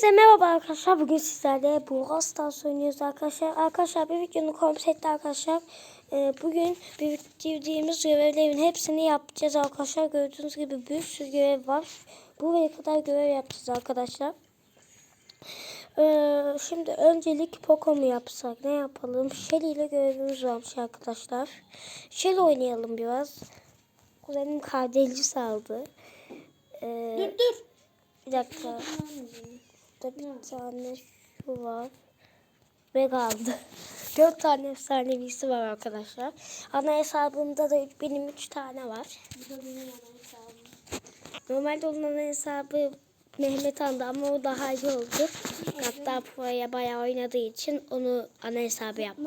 Hepinize merhaba arkadaşlar. Bugün sizlerle Brawl Stars oynuyoruz arkadaşlar. Arkadaşlar bir videonun konsepti arkadaşlar. Ee, bugün biriktirdiğimiz görevlerin hepsini yapacağız arkadaşlar. Gördüğünüz gibi bir sürü görev var. Buraya kadar görev yapacağız arkadaşlar. Ee, şimdi öncelik Poco mu yapsak? Ne yapalım? Shelly ile görevimiz varmış arkadaşlar. Shelly oynayalım biraz. Kuzenim kardeşi saldı. Ee, Dur dur. bir dakika. Burada bir tane şu var. Ve kaldı. Dört tane efsanevisi var arkadaşlar. Ana hesabımda da benim üç tane var. Bu da benim ana hesabım. Normalde onun ana hesabı Mehmet Andı ama o daha iyi oldu. Hatta Pro'ya bayağı oynadığı için onu ana hesabı yaptım.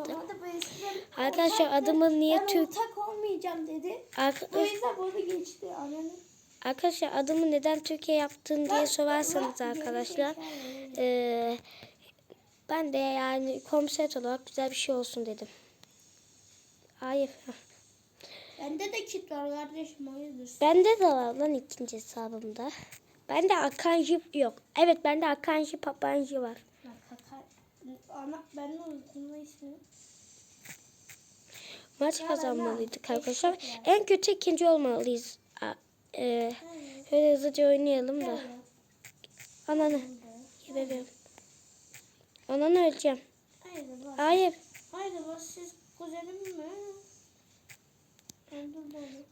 Arkadaşlar ortaktı. adımı niye Türk... ortak olmayacağım dedi. Bu Arkadaş, hesap onu geçti. Ananı. Arkadaşlar adımı neden Türkiye yaptın diye sorarsanız arkadaşlar. Ee, ben de yani konsept olarak güzel bir şey olsun dedim. Hayır. Bende de kit var kardeşim hayırdır. Bende de var lan ikinci hesabımda. Bende Akanji yok. Evet bende Akanji Papanji var. Ana ben de unuttum o ismini. Maç Ya kazanmalıydık arkadaşlar. En kötü ikinci olmalıyız. E, şöyle hızlıca oynayalım da. Ananı. Geberim. Ananı öleceğim. Hayır. Hayır. Hayır bak siz kuzenim mi?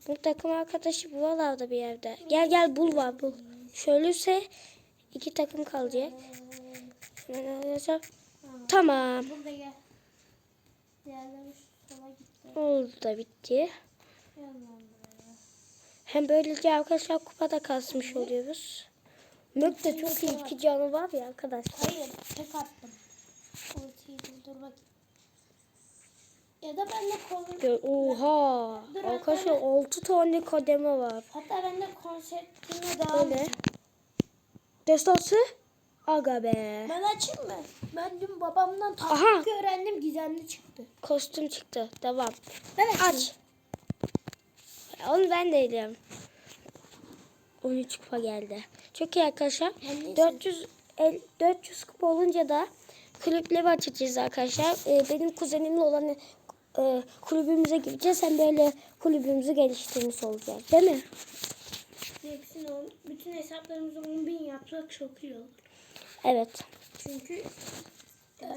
Bu takım arkadaşı buralarda bir yerde. Gel gel bul var bul. Şöyleyse iki takım kalacak. Arkadaşlar. Tamam. Oldu da bitti. Buraya. Hem böylece arkadaşlar kupada kasmış oluyoruz. Mök de çok iyi iki canı var ya arkadaşlar. Hayır, tek attım. Ultiyi dur bakayım. Ya da bende kol... Ya, Oha. Arkadaşlar 6 tane kademe var. Hatta bende konseptine daha... Öyle. Destansı. Aga be. Ben açayım mı? Ben dün babamdan taktik öğrendim gizemli çıktı. Kostüm çıktı. Devam. Ben açayım. Aç. Onu ben de edeyim. 13 kupa geldi. Çok iyi arkadaşlar. Ben neyse. 400 el, 400 kupa olunca da kulüpleri açacağız arkadaşlar. Ee, benim kuzenimle olan e, kulübümüze gireceğiz. Hem böyle kulübümüzü geliştirmiş olacağız. Değil mi? Hepsini bütün hesaplarımızı 10 bin yapsak çok iyi olur. Evet. Çünkü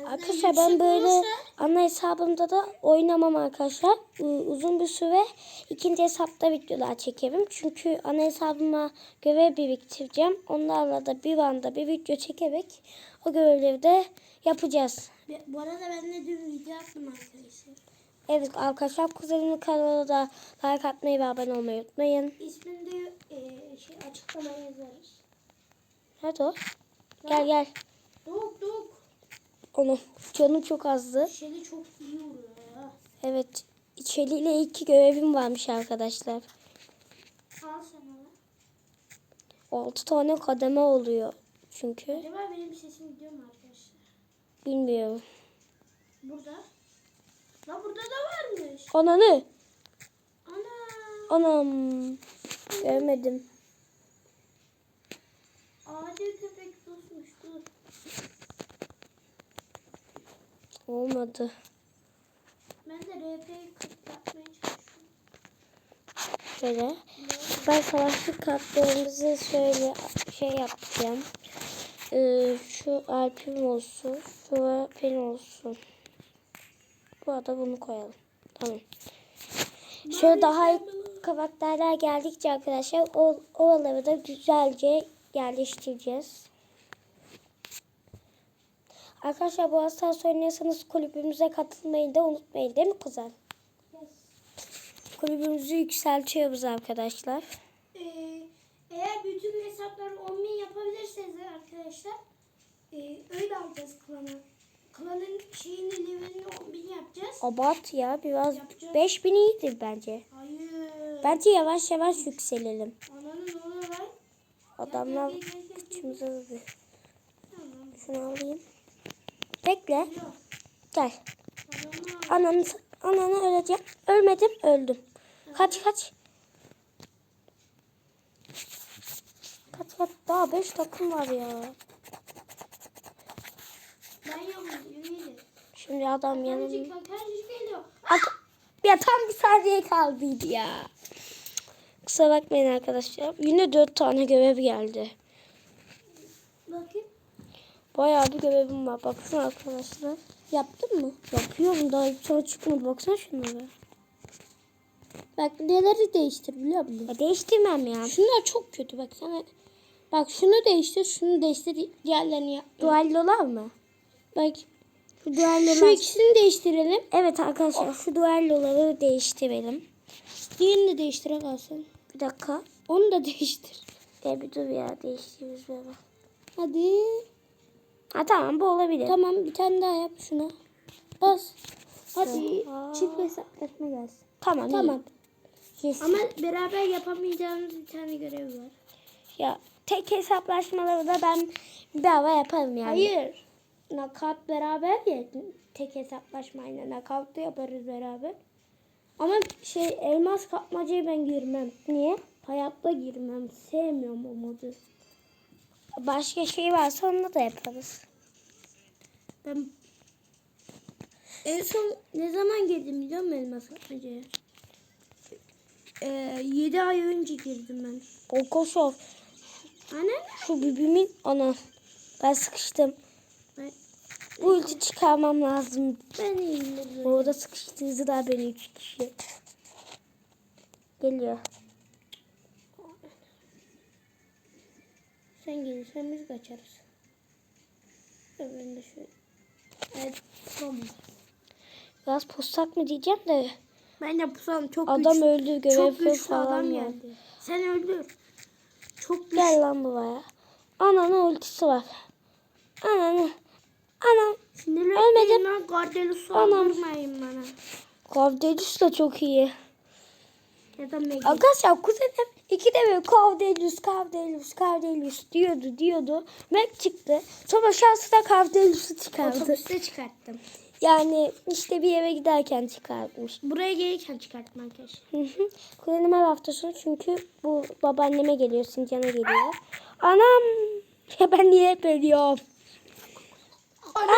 Arkadaşlar ben böyle ana hesabımda da oynamam arkadaşlar. Ee, Uzun bir süre ikinci hesapta videolar çekerim. Çünkü ana hesabıma görev biriktireceğim. Onlarla da bir anda bir video çekerek o görevleri de yapacağız. Bu arada ben de dün video attım arkadaşlar. Evet arkadaşlar kuzenimin kanalına da like atmayı ve abone olmayı unutmayın. İsmini de e, şey açıklamaya yazarız. Hadi o. Gel gel. Doğuk doğuk. Onu. Canım çok azdı. Şeyi çok iyi oluyor ya. Evet. İçeriyle iki görevim varmış arkadaşlar. Al sen onu. 6 tane kademe oluyor. Çünkü Acaba benim sesim gidiyor mu arkadaşlar? bilmiyorum. Burada. La burada da varmış. Ananı. Ana. Anam. Görmedim. Acil köpek susmuş dur. Olmadı. Ben de RP'yi yapmaya çalışıyorum. Şöyle. Ben savaşçı kartlarımızı şöyle şey yapacağım. Ee, şu Alp'im olsun. Şu benim olsun. Bu arada bunu koyalım. Tamam. Şöyle daha iyi karakterler geldikçe arkadaşlar o, oraları da güzelce yerleştireceğiz. Arkadaşlar bu hastası oynuyorsanız kulübümüze katılmayı da unutmayın değil mi kuzen? Yes. Kulübümüzü yükseltiyoruz arkadaşlar. Ee, eğer bütün hesapları 10 bin yapabilirseniz arkadaşlar e, öyle alacağız klanı. Klanın şeyini levelini 10 bin yapacağız. Abart ya biraz Yapacağız. 5000 iyidir bence. Hayır. Bence yavaş yavaş yükselelim. Ananın oluyor lan? Adamlar kıçımıza. Şunu alayım. Bekle. Gel. Ananı, ananı öleceğim. Ölmedim öldüm. Kaç kaç. Kaç kaç. Daha 5 takım var ya. Şimdi adam yanımda. At ya tam bir saniye kaldıydı ya. Kusura bakmayın arkadaşlar. Yine dört tane görev geldi. Bakayım. Bayağı bir görevim var. Baksana arkadaşlar. Yaptın mı? Yapıyorum. Daha soru çıkmadı. Baksana şunlara. Bak neleri değiştir biliyor musun? Ya değiştirmem ya. Şunlar çok kötü bak sana. Bak şunu değiştir, şunu değiştir, diğerlerini yap. Duellolar mı? Bak Şu duellolar. şu ikisini değiştirelim. Evet arkadaşlar şu duelloları değiştirelim. Diğerini de değiştire kalsın. Bir dakika. Onu da değiştir. Ya bir dur ya değiştiririz böyle. Hadi. Ha tamam bu olabilir. Tamam bir tane daha yap şuna. Bas. Hadi. Aa. Çift hesaplaşma gelsin. Tamam Tamam. Yes. Ama beraber yapamayacağımız bir tane görev var. Ya tek hesaplaşmaları da ben bir hava yaparım yani. Hayır. Nakat beraber ya. Tek hesaplaşmayla nakat da yaparız beraber. Ama şey elmas kapmacayı ben girmem. Niye? Hayatta girmem. Sevmiyorum o modu. Başka şey varsa onu da yaparız. Ben en son ne zaman girdim biliyor musun elmas kapmacaya? Ee, 7 ay önce girdim ben. Kokoşov. Anne? Şu bibimin ana. Ben sıkıştım. Ben, Bu ulti çıkarmam lazım. ben iyiyim. Orada sıkıştığınızı da beni üç kişi. Geliyor. Sen gelirsen biz kaçarız. De şöyle. Evet tamam. Biraz pussak mı diyeceğim de. Ben de pusam çok Adam güçlü. öldü. Çok Görev güçlü falan adam var. geldi. Sen öldür. Çok güçlü. Gel lan buraya. Ananın ultisi var. Ananı. Anam. Sinirlenmeyin lan Gardelus'u aldırmayın bana. Kavdelius da çok iyi. Ya da Maggie. Arkadaşlar kuzenim iki de böyle Kavdelius, Kavdelius, Kavdelius diyordu diyordu. Mac çıktı. Sonra şansı da Kavdelius'u çıkardı. Otobüste çıkarttım. Yani işte bir yere giderken çıkartmış. Buraya gelirken çıkarttım arkadaşlar. Kuzenim her hafta sonu çünkü bu babaanneme geliyor, Sincan'a geliyor. Anam! Ya ben niye hep ölüyorum? Ana.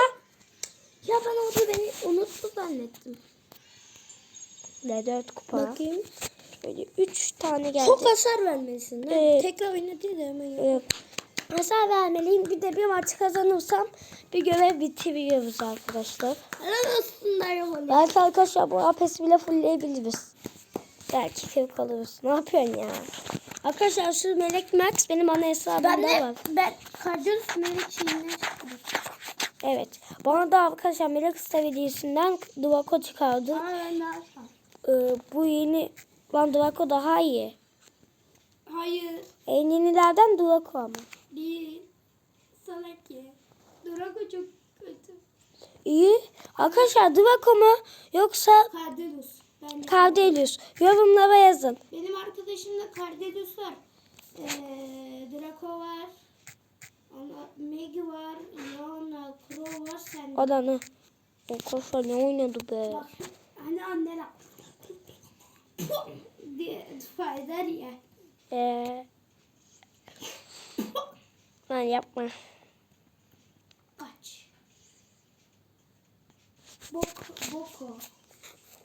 Ya ben orada beni unuttu zannettim. Ne dört kupa. Bakayım. Böyle üç tane geldi. Çok hasar vermesin. lan. Ee, Tekrar oynadı da hemen. Ee, hasar vermeliyim. Bir de bir maç kazanırsam bir görev bitiriyoruz arkadaşlar. Helal olsun Belki arkadaşlar bu apes bile fullleyebiliriz. Belki kırık alırız. Ne yapıyorsun ya? Arkadaşlar şu Melek Max benim ana hesabımda Ben de var. ben Cardiolus Melek çıktım. Evet. Bana da arkadaşlar Melek Usta hediyesinden Duvako çıkardı. Aa ben sağ. Ee, bu yeni lan Duvako daha iyi. Hayır. En yenilerden Duvako ama. Bir salak ya. Drago çok kötü. İyi. Arkadaşlar Duvako mu yoksa Cardelus. Ben Cardelius? Yorumlara yazın. Benim arkadaşımda Cardelus var. Ee, Draco var. Ona Maggie var. Leona, Crow var. Sen O da ne? O koşa ne oynadı be? Bak, hani anneler dua eder ya. Ee, lan yapma. Kaç. Boko. Boko.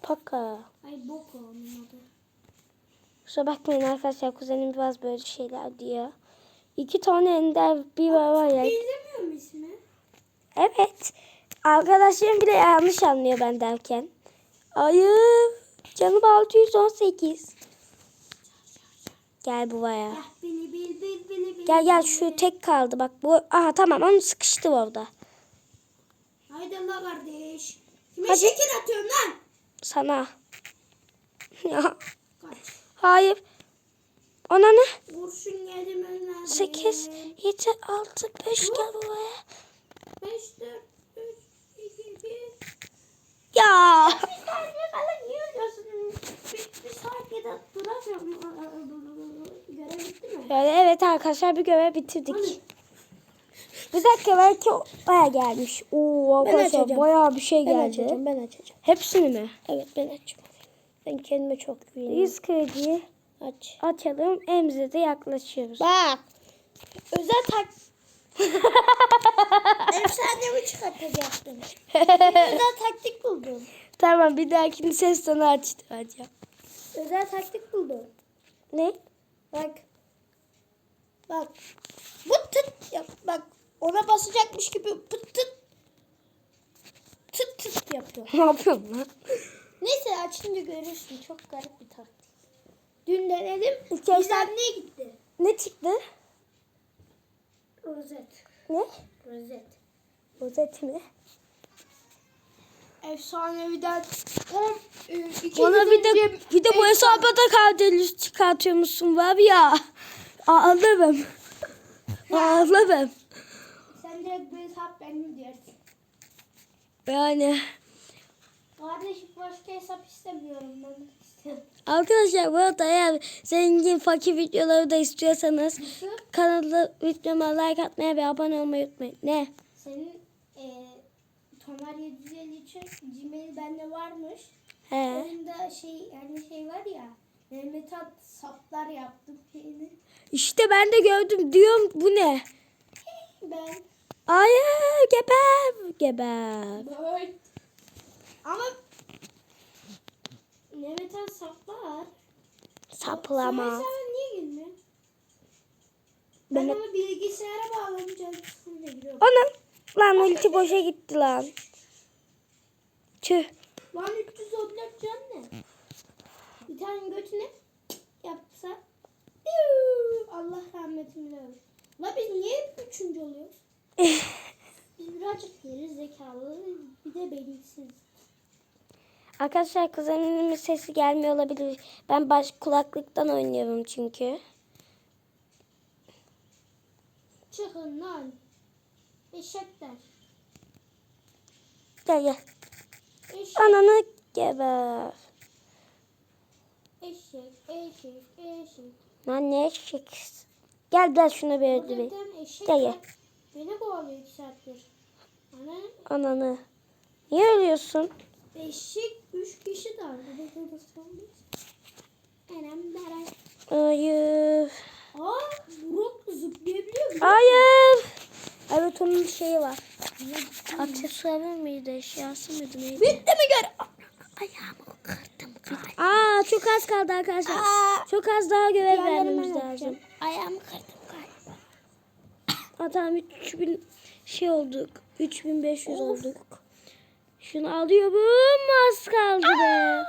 Paka. Ay Boko onun adı. Kusura bakmayın arkadaşlar kuzenim biraz böyle şeyler diyor. İki tane ender bir var var ya. Benzemiyor mu ismi? Evet. Arkadaşlarım bile yanlış anlıyor ben derken. Ayıp. Canım 618. Gel buraya. Gel gel şu tek kaldı bak bu. Aha tamam onu sıkıştı orada. Haydi Allah kardeş. Kime Hadi. şekil atıyorsun lan? Sana. Ya, hayır. Ona ne? Kurşun yedim önlerden. 8, 7, 6, 5 gel buraya. 5, 4, 3, 2, 1. Ya. Bir saniye falan niye ölüyorsun? Bir, bir saniyede duramıyorum. Görev bitti mi? Böyle evet arkadaşlar bir görev bitirdik. Hani? Bir dakika belki baya gelmiş. Oo arkadaşlar bayağı bir şey Ben geldi. açacağım, ben açacağım. Hepsini mi? Evet ben açacağım. Ben kendime çok güveniyorum. 100 krediyi Aç. açalım. Emze de yaklaşıyoruz. Bak. Özel tak. Efsanemi çıkartacaktım. Özel taktik buldum. Tamam bir dahakini ses tonu açtıracağım. Özel taktik buldum. Ne? Bak. Bak. Bu tıt yap. Bak. Ona basacakmış gibi pıt tıt. Tıt tıt yapıyor. Ne yapıyorsun lan? Neyse açınca görürsün. Çok garip bir taktik. Dün denedim. Gizemliye gitti. Ne çıktı? Rozet. Ne? Rozet. Rozet mi? Efsaneviden 10 e, iki Bana gün bir de bir de bu hesaba da Karadeniz çıkartıyormuşsun var ya. Ağlarım. Ağlarım. Sen direkt bu hesap benim diyorsun. Yani Kardeşim başka hesap istemiyorum ben. İstiyorum. arkadaşlar bu arada eğer zengin fakir videoları da istiyorsanız Nasıl? kanala videoma like atmaya ve abone olmayı unutmayın. Ne? Senin e, Tomar 750 için Gmail bende varmış. He. Oyunda şey yani şey var ya Mehmet At saplar yaptım şeyini. İşte ben de gördüm diyorum bu ne? Ben Hayır geber geber. böyle ama Mehmet At saplar. Saplama. Sen sen niye girmiyorsun? Ben Ben- onu bilgisayara bağlanacağım. Anam. Lan ulti boşa gitti lan. Tüh. Lan 314 can ne? Bir tane götüne yapsa. Allah rahmetini ver. La biz niye hep üçüncü oluyoruz? Biz birazcık geri zekalı bir de beyinsiz. Arkadaşlar kuzenimin sesi gelmiyor olabilir. Ben baş kulaklıktan oynuyorum çünkü. Çıkın lan. Eşekler. Gel gel. Eşek, Ananı geber. eşek, eşek, eşek. Lan ne eşek. Gel gel şuna bir eşek Gel, gel. Beni kovalıyor iki saattir. Ana Ananı. Niye ölüyorsun? eşek üç kişi deren. Hayır. Aa, Burak zıplayabiliyor mu? Hayır. Evet onun şeyi var. Aksesuarı mıydı? Eşyası mıydı? Neydi? Bitti mi gör? Ayağımı kırdım galiba. Aa çok az kaldı arkadaşlar. Aa, Çok az daha görev vermemiz lazım. Ayağımı kırdım galiba. Adam 3000 şey olduk. 3500 Of. olduk. Şunu alıyorum. Az kaldı be.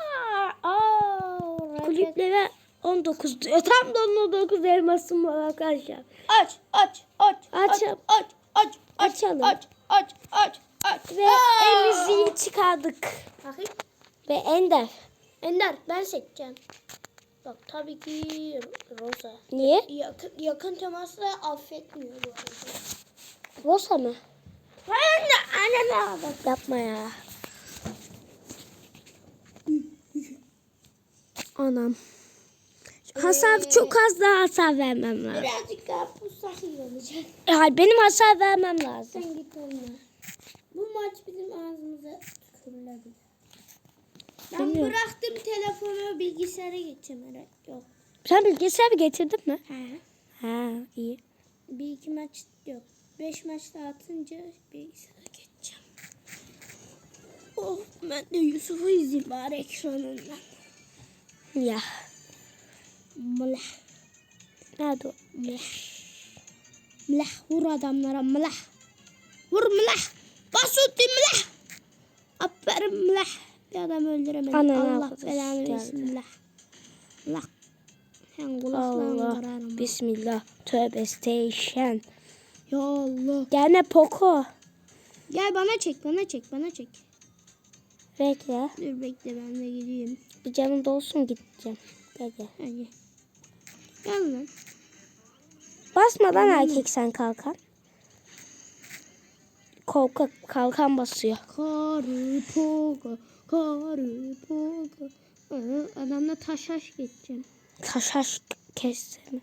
Aa, Kulüplere 19 diyor. Tam da 19 elmasım var arkadaşlar. Aç, aç, aç, Aç. aç, aç, aç, aç, Açalım. aç, aç, aç, aç. Ve Aa! emiziği çıkardık. Bakayım. Ve Ender. Ender, ben seçeceğim. Bak tabii ki Rosa. Niye? Yakın, yakın temasla affetmiyor bu arada. Rosa mı? Anne, anne ne aldı? Yapma ya. Anam. Hasar Ee, çok az daha hasar vermem lazım. Birazcık daha pussak iyi olacak. Yani benim hasar vermem lazım. Sen git onunla. Bu maç bizim ağzımıza tükürülebilir. Ben Bilmiyorum. bıraktım telefonu bilgisayara geçeceğim. Yok. Sen bilgisayarı getirdin mi? He. Ha iyi. Bir iki maç yok. Beş maç daha atınca bilgisayara geçeceğim. Oh ben de Yusuf'u izleyeyim bari ekranından. Ya. Mılah. Nerede o? Mılah. Mılah. Vur adamlara mılah. Vur mılah. Bas ulti mılah. Aferin mılah. Bir adam öldüremedim. Ananı Allah belanı versin mılah. Mılah. Sen kulaklarını. Bismillah. Tövbe station. Ya Allah. Gelme Poco. Gel bana çek bana çek bana çek. Bekle. Dur bekle ben de gideyim. Bir canım dolsun gideceğim. Gel gel. Hadi. Gel lan. Basmadan erkek sen kalkan. Korkak kalkan basıyor. Karı poga, karı poga. Aa, Adamla taş aş geçeceğim. Taşaş kesme.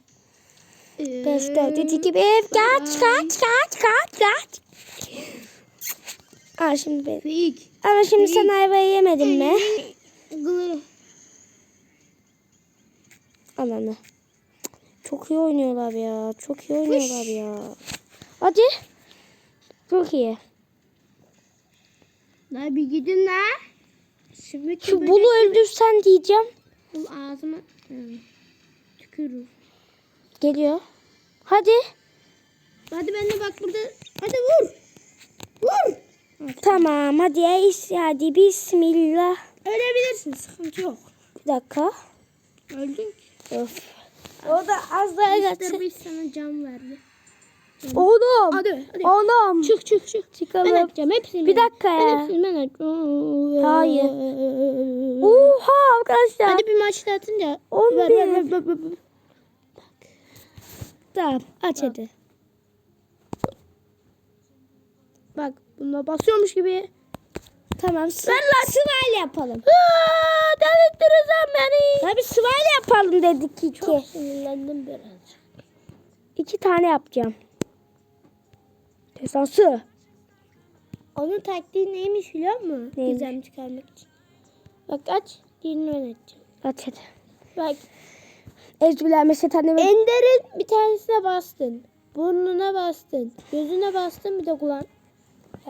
Ee, 5, 4, 3, 2, 1. Kaç, kaç, kaç, kaç, kaç. Aa şimdi ben. Fik. Ama şimdi sen ayvayı yemedin mi? Glı. Ananı. Çok iyi oynuyorlar ya. Çok iyi oynuyorlar ya. Hadi. Çok iyi. La bir gidin la. Şimdi Şu bulu öldürsen diyeceğim. Bul ağzıma Hı. tükürür. Geliyor. Hadi. Hadi ben de bak burada. Hadi vur. Vur. Tamam hadi ya hadi bismillah. Ölebilirsin sıkıntı yok. Bir dakika. Öldün ki. Of. O da az daha geçsin. Beast sana can verdi. Oğlum. Hadi hadi. Oğlum. Çık çık çık. Çıkalım. Ben atacağım hepsini. Bir dakika Ben ya. hepsini ben atacağım. Hayır. Oha arkadaşlar. Hadi bir maçta atınca. On Ver, bir. ver, ver, ver, ver, ver. Tamam aç hadi. Bak buna basıyormuş gibi. Tamam. Ver lan sırayla yapalım. Delirttireceğim beni. Tabii sırayla yapalım dedik iki. Çok sinirlendim biraz. İki tane yapacağım. Desansı. Onun taktiği neymiş biliyor musun? Neymiş? Gizem çıkarmak için. Bak aç. Ben açacağım. Aç hadi. Bak ve Ender'in bir tanesine bastın. Burnuna bastın. Gözüne bastın bir de kulağın.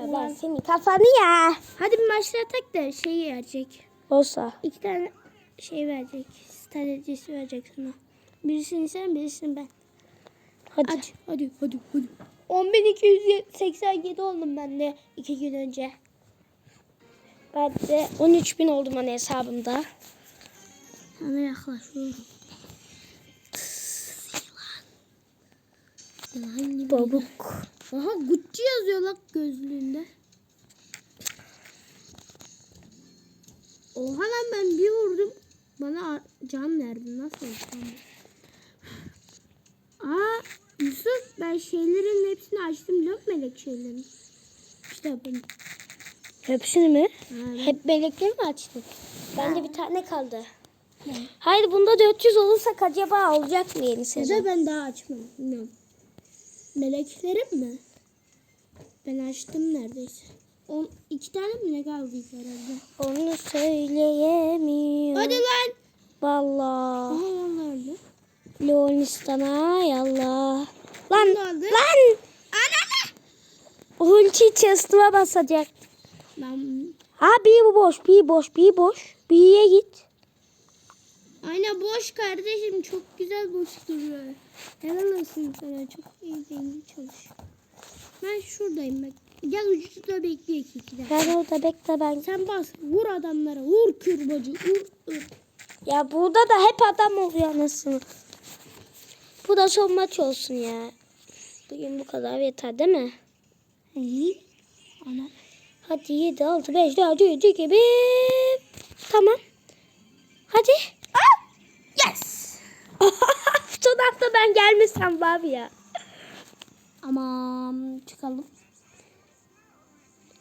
Ya ben senin kafanı ya. Hadi bir başlatak da şeyi verecek. Olsa. İki tane şey verecek. Stratejisi verecek sana. Birisini sen birisini ben. Hadi. Aç. Hadi hadi hadi. 10.287 oldum ben de iki gün önce. Ben de 13 bin oldum hani hesabımda. Sana yaklaşıyorum. Yılan gibi. Babuk. Aha Gucci yazıyor lan gözlüğünde. Oha lan ben bir vurdum. Bana can verdi. Nasıl can Aa Yusuf ben şeylerin hepsini açtım biliyor musun melek şeylerin? İşte ben. Hepsini mi? Ha, Hep melekleri mi açtık? Bende bir tane kaldı. Hayır bunda 400 olursak acaba olacak mı yeni sezon? da ben daha açmadım. Bilmiyorum. Meleklerim mi? Ben açtım neredeyse. On, iki tane mi ne kaldı herhalde? Onu söyleyemiyorum. Hadi lan. Vallahi. Aha vallahi öldü. Leonistan'a yallah. Lan lan. Ulti chest'ıma basacak. Ben Ha bir boş, bir boş, bir boş. Bir'e git. Aynen boş kardeşim çok güzel boş duruyor. Helal olsun sana çok iyi zengin çalış. Ben şuradayım bak. Gel ucuda bekle iki dakika. Ben orada bekle ben. Sen bas vur adamlara vur kürbacı vur. vur. Ya burada da hep adam oluyor anasını. Bu da son maç olsun ya. Bugün bu kadar yeter değil mi? İyi. Ana. Hadi 7, 6, 5, 4, 3, 2, 1. Tamam. Hadi. Yes. son hafta ben gelmesem abi ya. Aman çıkalım.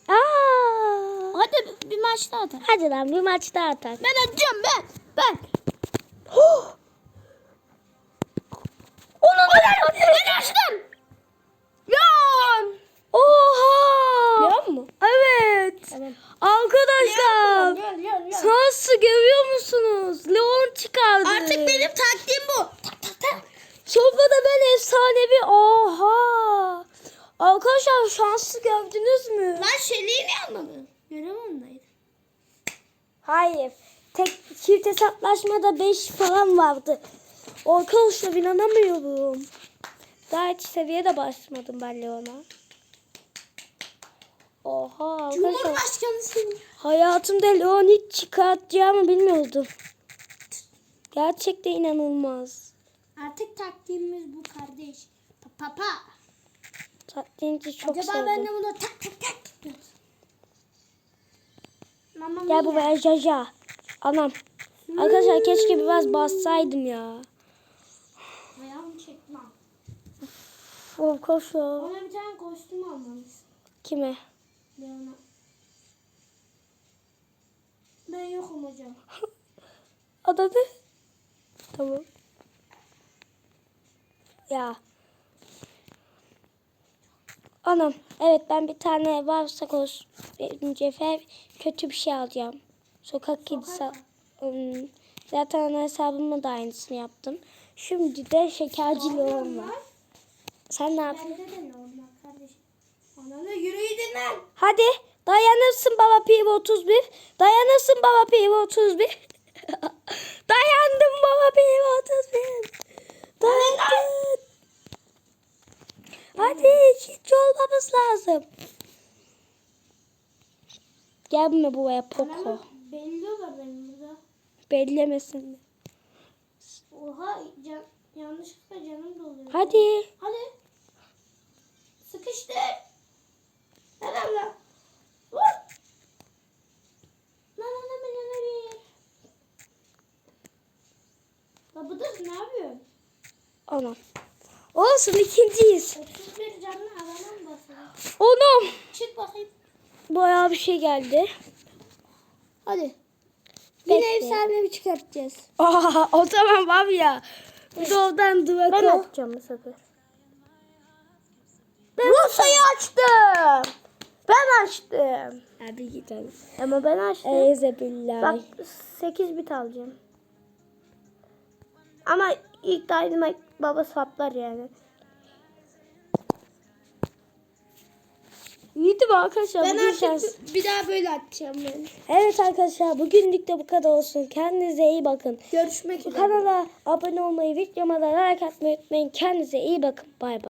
Aa. Hadi bir maç daha atalım. Hadi lan bir maç daha atak. Ben atacağım ben. Ben. Onu Ben açtım. Leon. Oha. Leon mu? Evet. Tamam. Arkadaşlar. Leon, Leon, Leon. Sansı görüyor musunuz? Leon çıkardı. Artık benim taktiğim bu. Tak tak tak. Sonra da ben efsanevi. Oha. Arkadaşlar şansı gördünüz mü? Ne anladın? Görev ondaydı. Hayır. Tek çift hesaplaşmada 5 falan vardı. Arkadaşlar inanamıyorum. Daha hiç seviyede başlamadım ben Leon'a. Oha arkadaşlar. Cumhurbaşkanı seni. Hayatımda Leon hiç çıkartacağımı bilmiyordum. Gerçekten inanılmaz. Artık taktiğimiz bu kardeş. Pa pa pa. Tatlıyınca çok Acaba sevdim. ben de bunu tak tak tak. Mama Gel buraya Jaja. Anam. Arkadaşlar keşke biraz bassaydım ya. Ayağımı çekmem. Arkadaşlar. Ona bir tane kostüm almalısın. Kime? Leon'a. Ben yokum hocam. Adadı. Tamam. Ya. Anam. Evet ben bir tane varsa kos mücevher kötü bir şey alacağım. Sokak kedisi. Hmm, Zaten ana hesabımda da aynısını yaptım. Şimdi de şekerci Leon var. Sen ne yapıyorsun? Bende de normal kardeşim. Ananı yürüydün lan. Hadi dayanırsın baba Pivo 31. Dayanırsın baba Pivo 31. Dayandım baba Pivo 31. Dayandın. Hadi ikinci olmamız lazım. Gelme buraya Poco. Belliyorlar benim burada. Bellemesin. Oha can, yanlışlıkla canım doluyor. Hadi. Hadi. Sıkıştır. Helal lan. Vur. Lan lan lan lan lan. La bu da ne yapıyor? Anam. Olsun ikinciyiz. 31 canlı alana mı Onum. Çık bakayım. Bayağı bir şey geldi. Hadi. Bekle. Yine efsanevi çıkartacağız. Aa, o zaman var ya. Doğudan duvaka. Ben açacağım bu sefer. Bursa'yı açtım. Ben açtım. Hadi gidelim. Ama ben açtım. Eyzebillah. Bak 8 bit alacağım. Ama ilk Dynamite baba saplar yani. İyiydi mi arkadaşlar? Ben Bugün artık şans- bir daha böyle atacağım ben. Evet arkadaşlar bugünlük de bu kadar olsun. Kendinize iyi bakın. Görüşmek üzere. Kanala abone olmayı, videoma da like atmayı unutmayın. Kendinize iyi bakın. Bay bay.